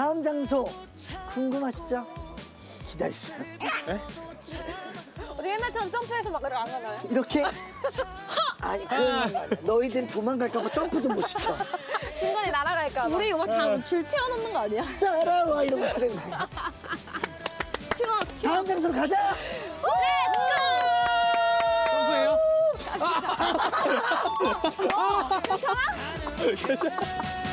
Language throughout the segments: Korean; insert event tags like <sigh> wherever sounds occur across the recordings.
다음 장소 궁금하시죠? 기다리세요. 우리 옛날처럼 점프해서 막안 가나요? 이렇게 <laughs> 아니 그런 말 너희들 도망갈까봐 점프도 못 시켜. 중간에 날아갈까 봐. 우리 이거 막다줄 채워놓는 거 아니야? 따라와 이러고 하는 거야. 치워, 치워. 다음 장소로 가자. 점프해요? 오케이 <laughs>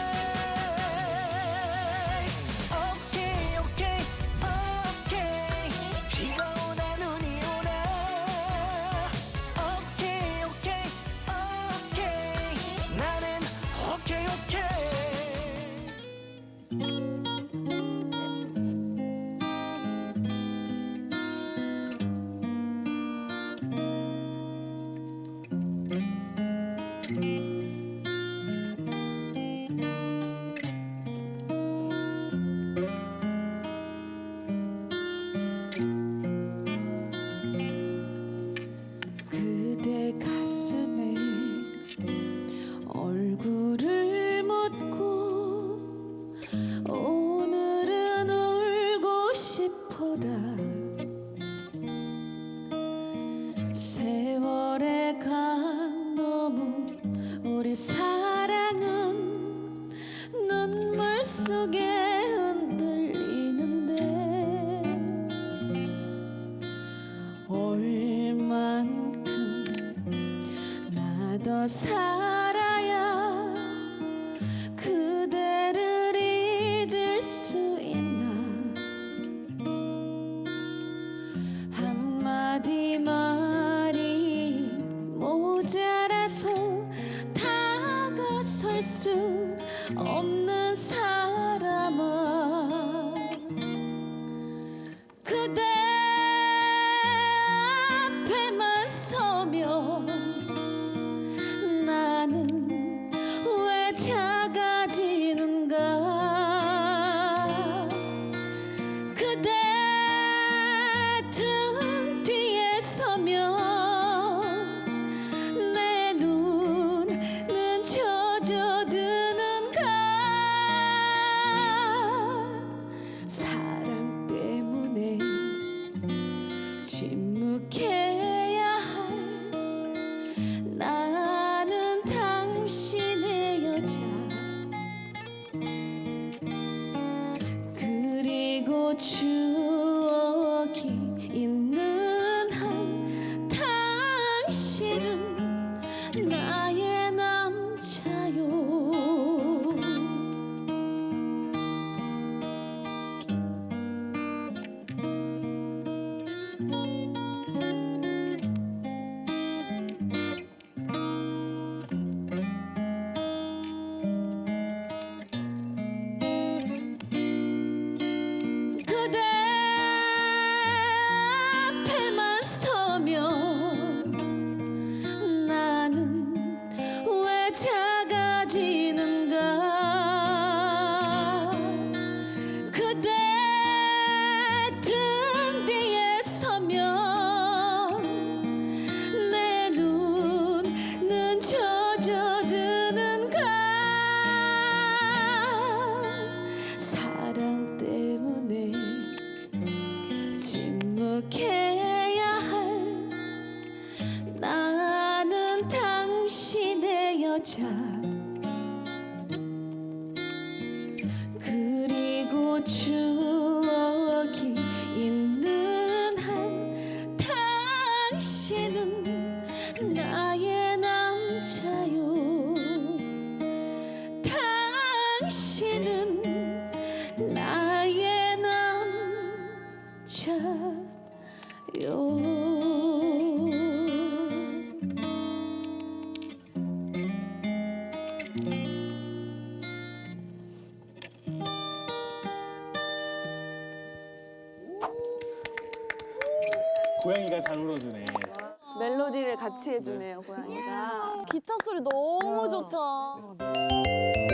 세월의 간 너머 우리 사랑은 눈물 속에 흔들리는데 얼만큼 나 더 살아야 그대를 잊을 수 있나? 한마디 수 없는 사 침묵해야 할 나는 당신의 여자. 그리고 추 작아지는가? 그대 등 뒤에 서면 내 눈은 젖어드는가? 사랑 때문에 침묵해야 할 나는 당신의 여자 당신은 나의 남자요 고양이가 잘 울어주네. 멜로디를 같이 해주네요, 고양이가. 기타 소리 너무 좋다.